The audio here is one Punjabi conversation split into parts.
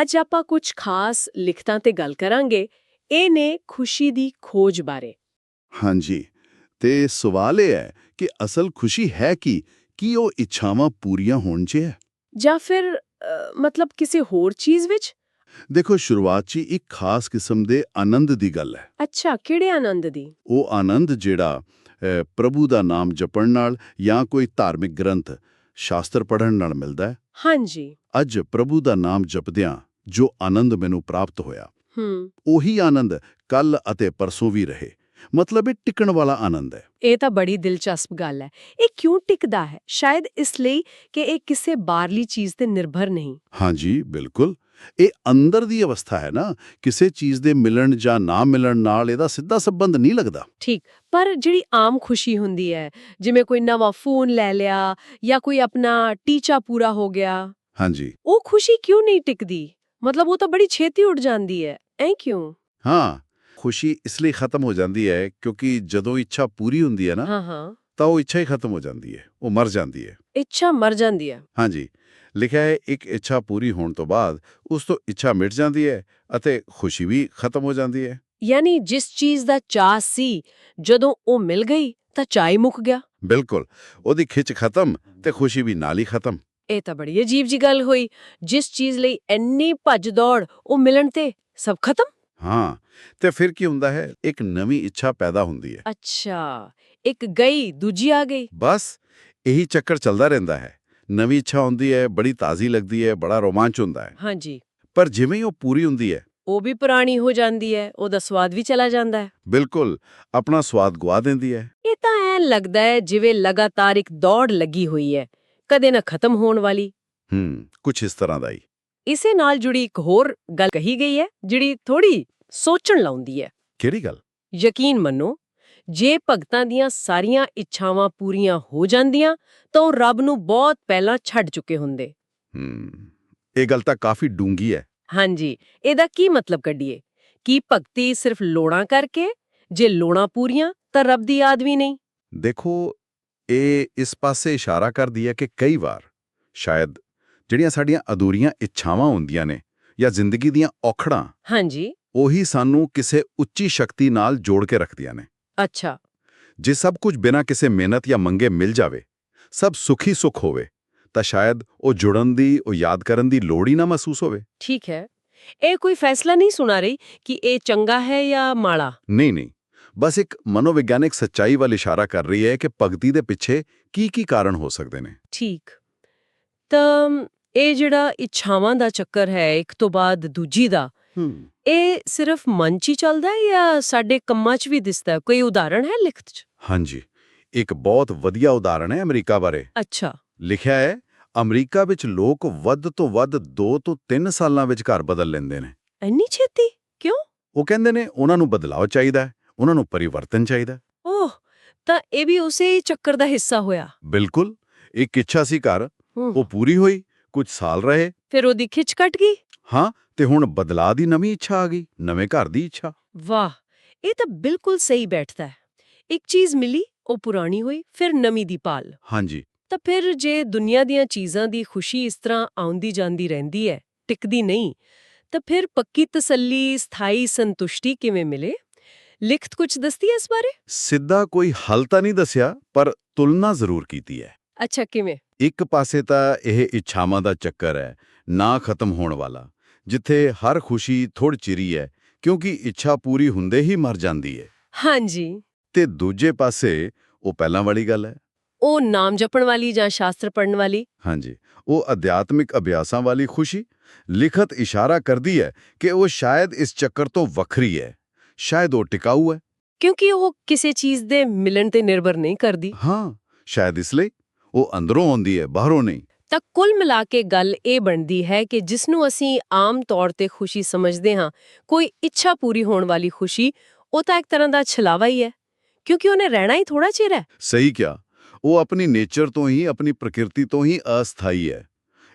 ਅੱਜ ਆਪਾਂ ਕੁਝ ਖਾਸ ਲਿਖਤਾਂ ਤੇ ਗੱਲ ਕਰਾਂਗੇ। ਇਹ ਨੇ ਖੁਸ਼ੀ ਦੀ ਖੋਜ ਬਾਰੇ। ਹਾਂਜੀ ਤੇ ਸਵਾਲ ਇਹ ਹੈ ਕਿ ਅਸਲ ਖੁਸ਼ੀ ਹੈ ਕੀ? ਕੀ ਉਹ ਇੱਛਾਵਾਂ ਪੂਰੀਆਂ ਹੋਣ 'ਚ ਹੈ? ਜਾਂ ਫਿਰ ਮਤਲਬ ਕਿਸੇ ਹੋਰ ਚੀਜ਼ ਵਿੱਚ? ਦੇਖੋ ਸ਼ੁਰੂਆਤ 'ਚ ਇੱਕ ਖਾਸ ਕਿਸਮ ਦੇ ਆਨੰਦ ਦੀ ਗੱਲ ਹੈ। ਅੱਛਾ ਕਿਹੜੇ ਆਨੰਦ ਦੀ? ਉਹ ਆਨੰਦ ਜਿਹੜਾ ਪ੍ਰਭੂ ਦਾ ਨਾਮ ਜਪਣ ਨਾਲ ਜਾਂ ਕੋਈ ਧਾਰਮਿਕ ਗ੍ਰੰਥ ਸ਼ਾਸਤਰ ਪੜ੍ਹਨ ਨਾਲ ਮਿਲਦਾ ਹੈ। ਹਾਂਜੀ। ਅੱਜ ਪ੍ਰਭੂ ਦਾ ਨਾਮ ਜਪਦਿਆਂ ਜੋ ਆਨੰਦ ਮੈਨੂੰ ਪ੍ਰਾਪਤ ਹੋਇਆ। ਹੂੰ। ਉਹੀ ਆਨੰਦ ਕੱਲ ਅਤੇ ਪਰਸੋਂ ਵੀ ਰਹੇ। ਮਤਲਬ ਇਹ ਟਿਕਣ ਵਾਲਾ ਆਨੰਦ ਹੈ। ਇਹ ਤਾਂ ਬੜੀ ਦਿਲਚਸਪ ਗੱਲ ਹੈ। ਇਹ ਕਿਉਂ ਟਿਕਦਾ ਹੈ? ਸ਼ਾਇਦ ਇਸ ਲਈ ਕਿ ਇਹ ਕਿਸੇ ਬਾਹਰਲੀ ਚੀਜ਼ ਤੇ ਨਿਰਭਰ ਨਹੀਂ। ਹਾਂਜੀ ਬਿਲਕੁਲ। ਇਹ ਅੰਦਰ ਦੀ ਅਵਸਥਾ ਹੈ ਨਾ। ਕਿਸੇ ਚੀਜ਼ ਦੇ ਮਿਲਣ ਜਾਂ ਨਾ ਮਿਲਣ ਨਾਲ ਇਹਦਾ ਸਿੱਧਾ ਸੰਬੰਧ ਨਹੀਂ ਲੱਗਦਾ। ਠੀਕ। ਪਰ ਜਿਹੜੀ ਆਮ ਖੁਸ਼ੀ ਹੁੰਦੀ ਹੈ ਜਿਵੇਂ ਕੋਈ ਨਵਾਂ ਫੋਨ ਲੈ ਲਿਆ ਜਾਂ ਕੋਈ ਆਪਣਾ ਟੀਚਾ ਪੂਰਾ ਹੋ ਗਿਆ। ਹਾਂਜੀ। ਉਹ ਖੁਸ਼ੀ ਕਿਉਂ ਨਹੀਂ ਟਿਕਦੀ? ਮਤਲਬ ਉਹ ਤਾਂ ਬੜੀ ਛੇਤੀ ਉੱਡ ਜਾਂਦੀ ਹੈ। ਐ ਕਿਉਂ? ਹਾਂ ਖੁਸ਼ੀ ਇਸ ਲਈ ਖਤਮ ਹੋ ਜਾਂਦੀ ਹੈ ਕਿਉਂਕਿ ਜਦੋਂ ਇੱਛਾ ਪੂਰੀ ਹੁੰਦੀ ਹੈ ਨਾ ਹਾਂ ਹਾਂ। ਤਾਂ ਉਹ ਇੱਛਾ ਹੀ ਖਤਮ ਹੋ ਜਾਂਦੀ ਹੈ। ਉਹ ਮਰ ਜਾਂਦੀ ਹੈ। ਇੱਛਾ ਮਰ ਜਾਂਦੀ ਹੈ। ਹਾਂਜੀ। ਲਿਖਿਆ ਹੈ ਇੱਕ ਇੱਛਾ ਪੂਰੀ ਹੋਣ ਤੋਂ ਬਾਅਦ ਉਸ ਤੋਂ ਇੱਛਾ ਮਿਟ ਜਾਂਦੀ ਹੈ ਅਤੇ ਖੁਸ਼ੀ ਵੀ ਖਤਮ ਹੋ ਜਾਂਦੀ ਹੈ। ਯਾਨੀ ਜਿਸ ਚੀਜ਼ ਦਾ ਚਾਹ ਸੀ ਜਦੋਂ ਉਹ ਮਿਲ ਗਈ ਤਾਂ ਚਾਹ ਹੀ ਮੁੱਕ ਗਿਆ। ਬਿਲਕੁਲ। ਉਹਦੀ ਖਿੱਚ ਖਤਮ ਤੇ ਖੁਸ਼ੀ ਵੀ ਨਾਲ ਹੀ ਖਤਮ। ਇਹ ਤਾਂ ਬੜੀ ਅਜੀਬ ਜੀ ਗੱਲ ਹੋਈ ਜਿਸ ਚੀਜ਼ ਲਈ ਇੰਨੀ ਭੱਜ ਦੌੜ ਉਹ ਮਿਲਣ ਤੇ ਸਭ ਖਤਮ? ਹਾਂ ਤੇ ਫਿਰ ਕੀ ਹੁੰਦਾ ਹੈ ਇੱਕ ਨਵੀਂ ਇੱਛਾ ਪੈਦਾ ਹੁੰਦੀ ਹੈ। ਅੱਛਾ ਇੱਕ ਗਈ ਦੂਜੀ ਆ ਗਈ। ਬਸ ਇਹੀ ਚੱਕਰ ਚੱਲਦਾ ਰਹਿੰਦਾ ਹੈ। ਨਵੀਂ ਇੱਛਾ ਹੁੰਦੀ ਹੈ ਬੜੀ ਤਾਜ਼ੀ ਲੱਗਦੀ ਹੈ ਬੜਾ ਰੋਮਾਂਚ ਹੁੰਦਾ ਹੈ। ਹਾਂਜੀ। ਪਰ ਜਿਵੇਂ ਹੀ ਉਹ ਪੂਰੀ ਹੁੰਦੀ ਹੈ। ਉਹ ਵੀ ਪੁਰਾਣੀ ਹੋ ਜਾਂਦੀ ਹੈ ਉਹਦਾ ਸਵਾਦ ਵੀ ਚਲਾ ਜਾਂਦਾ ਹੈ। ਬਿਲਕੁਲ ਆਪਣਾ ਸਵਾਦ ਗਵਾ ਦਿੰਦੀ ਹੈ। ਇਹ ਤਾਂ ਐ ਲੱਗਦਾ ਹੈ ਜਿਵੇਂ ਲਗਾਤਾਰ ਇੱਕ ਦੌੜ ਲੱਗੀ ਹੋਈ ਹੈ। ਕਦੇ ਨਾ ਖਤਮ ਹੋਣ ਵਾਲੀ। ਹੂੰ ਕੁਝ ਇਸ ਤਰ੍ਹਾਂ ਦਾ ਹੀ। ਇਸੇ ਨਾਲ ਜੁੜੀ ਇੱਕ ਹੋਰ ਗੱਲ ਕਹੀ ਗਈ ਹੈ ਜਿਹੜੀ ਥੋੜੀ ਸੋਚਣ ਲਾਉਂਦੀ ਹੈ। ਕਿਹੜੀ ਗੱਲ? ਯਕੀਨ ਮੰਨੋ ਜੇ ਭਗਤਾਂ ਦੀਆਂ ਸਾਰੀਆਂ ਇੱਛਾਵਾਂ ਪੂਰੀਆਂ ਹੋ ਜਾਂਦੀਆਂ ਤਾਂ ਉਹ ਰੱਬ ਨੂੰ ਬਹੁਤ ਪਹਿਲਾਂ ਛੱਡ ਚੁੱਕੇ ਹੁੰਦੇ। ਹੂੰ ਇਹ ਗੱਲ ਤਾਂ ਕਾਫੀ ਡੂੰਗੀ ਹੈ। ਹਾਂਜੀ ਇਹਦਾ ਕੀ ਮਤਲਬ ਕੱਢੀਏ? ਕੀ ਭਗਤੀ ਸਿਰਫ ਲੋੜਾਂ ਕਰਕੇ? ਜੇ ਲੋੜਾਂ ਪੂਰੀਆਂ ਤਾਂ ਰੱਬ ਦੀ ਵੀ ਨਹੀਂ। ਦੇਖੋ ਇਹ ਇਸ ਪਾਸੇ ਇਸ਼ਾਰਾ ਕਰਦੀ ਹੈ ਕਿ ਕਈ ਵਾਰ ਸ਼ਾਇਦ ਜਿਹੜੀਆਂ ਸਾਡੀਆਂ ਅਧੂਰੀਆਂ ਇੱਛਾਵਾਂ ਹੁੰਦੀਆਂ ਨੇ ਜਾਂ ਜ਼ਿੰਦਗੀ ਦੀਆਂ ਔਖੜਾਂ ਹਾਂਜੀ। ਉਹੀ ਸਾਨੂੰ ਕਿਸੇ ਉੱਚੀ ਸ਼ਕਤੀ ਨਾਲ ਜੋੜ ਕੇ ਰੱਖਦੀਆਂ ਨੇ। ਅੱਛਾ। ਜੇ ਸਭ ਕੁਝ ਬਿਨਾਂ ਕਿਸੇ ਮਿਹਨਤ ਜਾਂ ਮੰਗੇ ਮਿਲ ਜਾਵੇ ਸਭ ਸੁਖੀ ਸੁਖ ਹੋਵੇ ਤਾਂ ਸ਼ਾਇਦ ਉਹ ਜੁੜਨ ਦੀ ਉਹ ਯਾਦ ਕਰਨ ਦੀ ਲੋੜ ਹੀ ਨਾ ਮਹਿਸੂਸ ਹੋਵੇ। ਠੀਕ ਹੈ। ਇਹ ਕੋਈ ਫੈਸਲਾ ਨਹੀਂ ਸੁਣਾ ਰਹੀ ਕਿ ਇਹ ਚੰਗਾ ਹੈ ਜਾਂ ਮਾੜਾ? ਨਹੀਂ ਨਹੀਂ। ਬਸ ਇੱਕ ਮਨੋਵਿਗਿਆਨਿਕ ਸੱਚਾਈ ਵੱਲ ਇਸ਼ਾਰਾ ਕਰ ਰਹੀ ਹੈ ਕਿ ਭਗਤੀ ਦੇ ਪਿੱਛੇ ਕੀ ਕੀ ਕਾਰਨ ਹੋ ਸਕਦੇ ਨੇ। ਠੀਕ। ਤਾਂ ਇਹ ਜਿਹੜਾ ਇੱਛਾਵਾਂ ਦਾ ਚੱਕਰ ਹੈ ਇੱਕ ਤੋਂ ਬਾਅਦ ਦੂਜੀ ਦਾ ਇਹ ਸਿਰਫ ਮਨ 'ਚ ਹੀ ਚੱਲਦਾ ਹੈ ਜਾਂ ਸਾਡੇ ਕੰਮਾਂ 'ਚ ਵੀ ਦਿਸਦਾ? ਕੋਈ ਉਦਾਹਰਣ ਹੈ ਲਿਖਤ 'ਚ? ਹਾਂਜੀ। ਇੱਕ ਬਹੁਤ ਵਧੀਆ ਉਦਾਹਰਣ ਹੈ ਅਮਰੀਕਾ ਬਾਰੇ। ਅੱਛਾ। ਲਿਖਿਆ ਹੈ ਅਮਰੀਕਾ ਵਿੱਚ ਲੋਕ ਵੱਧ ਤੋਂ ਵੱਧ 2 ਤੋਂ 3 ਸਾਲਾਂ ਵਿੱਚ ਘਰ ਬਦਲ ਲੈਂਦੇ ਨੇ। ਇੰਨੀ ਛੇਤੀ? ਕਿਉਂ? ਉਹ ਕਹਿੰਦੇ ਨੇ ਉਹਨਾਂ ਨੂੰ ਬਦਲਾਅ ਚਾਹੀਦਾ ਹੈ। ਉਹਨਾਂ ਨੂੰ ਪਰਿਵਰਤਨ ਚਾਹੀਦਾ। ਓਹ ਤਾਂ ਇਹ ਵੀ ਉਸੇ ਚੱਕਰ ਦਾ ਹਿੱਸਾ ਹੋਇਆ। ਬਿਲਕੁਲ ਇੱਕ ਇੱਛਾ ਸੀ ਘਰ। ਉਹ ਪੂਰੀ ਹੋਈ ਕੁਝ ਸਾਲ ਰਹੇ। ਫਿਰ ਉਹਦੀ ਖਿੱਚ ਕੱਟ ਗਈ? ਹਾਂ ਤੇ ਹੁਣ ਬਦਲਾਅ ਦੀ ਨਵੀਂ ਇੱਛਾ ਆ ਗਈ ਨਵੇਂ ਘਰ ਦੀ ਇੱਛਾ। ਵਾਹ ਇਹ ਤਾਂ ਬਿਲਕੁਲ ਸਹੀ ਬੈਠਦਾ ਹੈ। ਇੱਕ ਚੀਜ਼ ਮਿਲੀ ਉਹ ਪੁਰਾਣੀ ਹੋਈ ਫਿਰ ਨਵੀਂ ਦੀ ਪਾਲ ਹਾਂਜੀ। ਤਾਂ ਫਿਰ ਜੇ ਦੁਨੀਆ ਦੀਆਂ ਚੀਜ਼ਾਂ ਦੀ ਖੁਸ਼ੀ ਇਸ ਤਰ੍ਹਾਂ ਆਉਂਦੀ ਜਾਂਦੀ ਰਹਿੰਦੀ ਹੈ ਟਿਕਦੀ ਨਹੀਂ ਤਾਂ ਫਿਰ ਪੱਕੀ ਤਸੱਲੀ ਸਥਾਈ ਸੰਤੁਸ਼ਟੀ ਕਿਵੇਂ ਮਿਲੇ? ਲਿਖਤ ਕੁਝ ਦੱਸਦੀ ਹੈ ਇਸ ਬਾਰੇ? ਸਿੱਧਾ ਕੋਈ ਹੱਲ ਤਾਂ ਨਹੀਂ ਦੱਸਿਆ ਪਰ ਤੁਲਨਾ ਜ਼ਰੂਰ ਕੀਤੀ ਹੈ। ਅੱਛਾ ਕਿਵੇਂ? ਇੱਕ ਪਾਸੇ ਤਾਂ ਇਹ ਇੱਛਾਵਾਂ ਦਾ ਚੱਕਰ ਹੈ ਨਾ ਖਤਮ ਹੋਣ ਵਾਲਾ ਜਿੱਥੇ ਹਰ ਖੁਸ਼ੀ ਥੋੜ ਚਿਰੀ ਹੈ ਕਿਉਂਕਿ ਇੱਛਾ ਪੂਰੀ ਹੁੰਦੇ ਹੀ ਮਰ ਜਾਂਦੀ ਹੈ। ਹਾਂਜੀ। ਤੇ ਦੂਜੇ ਪਾਸੇ ਉਹ ਪਹਿਲਾਂ ਵਾਲੀ ਗੱਲ ਹੈ। ਉਹ ਨਾਮ ਜਪਣ ਵਾਲੀ ਜਾਂ ਸ਼ਾਸਤਰ ਪੜਨ ਵਾਲੀ? ਹਾਂਜੀ ਉਹ ਅਧਿਆਤਮਿਕ ਅਭਿਆਸਾਂ ਵਾਲੀ ਖੁਸ਼ੀ ਲਿਖਤ ਇਸ਼ਾਰਾ ਕਰਦੀ ਹੈ ਕਿ ਉਹ ਸ਼ਾਇਦ ਇਸ ਚੱਕਰ ਤੋਂ ਵੱਖਰੀ ਹੈ। ਸ਼ਾਇਦ ਉਹ ਟਿਕਾਊ ਹੈ ਕਿਉਂਕਿ ਉਹ ਕਿਸੇ ਚੀਜ਼ ਦੇ ਮਿਲਣ ਤੇ ਨਿਰਭਰ ਨਹੀਂ ਕਰਦੀ ਹਾਂ ਸ਼ਾਇਦ ਇਸ ਲਈ ਉਹ ਅੰਦਰੋਂ ਆਉਂਦੀ ਹੈ ਬਾਹਰੋਂ ਨਹੀਂ ਤਾਂ ਕੁੱਲ ਮਿਲਾ ਕੇ ਗੱਲ ਇਹ ਬਣਦੀ ਹੈ ਕਿ ਜਿਸ ਨੂੰ ਅਸੀਂ ਆਮ ਤੌਰ ਤੇ ਖੁਸ਼ੀ ਸਮਝਦੇ ਹਾਂ ਕੋਈ ਇੱਛਾ ਪੂਰੀ ਹੋਣ ਵਾਲੀ ਖੁਸ਼ੀ ਉਹ ਤਾਂ ਇੱਕ ਤਰ੍ਹਾਂ ਦਾ ਛਲਾਵਾ ਹੀ ਹੈ ਕਿਉਂਕਿ ਉਹਨੇ ਰਹਿਣਾ ਹੀ ਥੋੜਾ ਚਿਰ ਹੈ ਸਹੀ ਕਿਹਾ ਉਹ ਆਪਣੀ ਨੇਚਰ ਤੋਂ ਹੀ ਆਪਣੀ ਪ੍ਰਕਿਰਤੀ ਤੋਂ ਹੀ ਅਸਥਾਈ ਹੈ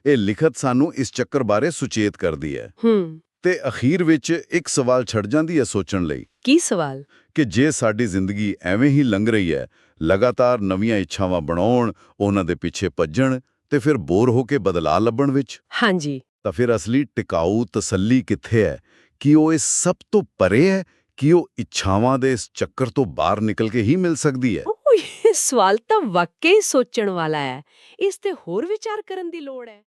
ਇਹ ਲਿਖਤ ਸਾਨੂੰ ਇਸ ਚੱਕਰ ਬਾਰੇ ਸੁਚੇਤ ਕਰਦੀ ਹੈ ਹੂੰ ਤੇ ਅਖੀਰ ਵਿੱਚ ਇੱਕ ਸਵਾਲ ਛੱਡ ਜਾਂਦੀ ਹੈ ਸੋਚਣ ਲਈ। ਕੀ ਸਵਾਲ? ਕਿ ਜੇ ਸਾਡੀ ਜ਼ਿੰਦਗੀ ਐਵੇਂ ਹੀ ਲੰਘ ਰਹੀ ਹੈ ਲਗਾਤਾਰ ਨਵੀਆਂ ਇੱਛਾਵਾਂ ਬਣਾਉਣ ਉਹਨਾਂ ਦੇ ਪਿੱਛੇ ਭੱਜਣ ਤੇ ਫਿਰ ਬੋਰ ਹੋ ਕੇ ਬਦਲਾਅ ਲੱਭਣ ਵਿੱਚ? ਹਾਂਜੀ। ਤਾਂ ਫਿਰ ਅਸਲੀ ਟਿਕਾਊ ਤਸੱਲੀ ਕਿੱਥੇ ਹੈ? ਕਿ ਉਹ ਇਸ ਸਭ ਤੋਂ ਪਰੇ ਹੈ? ਕਿ ਉਹ ਇੱਛਾਵਾਂ ਦੇ ਇਸ ਚੱਕਰ ਤੋਂ ਬਾਹਰ ਨਿਕਲ ਕੇ ਹੀ ਮਿਲ ਸਕਦੀ ਹੈ? ਉਹ ਇਹ ਸਵਾਲ ਤਾਂ ਵਾਕਈ ਸੋਚਣ ਵਾਲਾ ਹੈ। ਇਸ ਤੇ ਹੋਰ ਵਿਚਾਰ ਕਰਨ ਦੀ ਲੋੜ ਹੈ।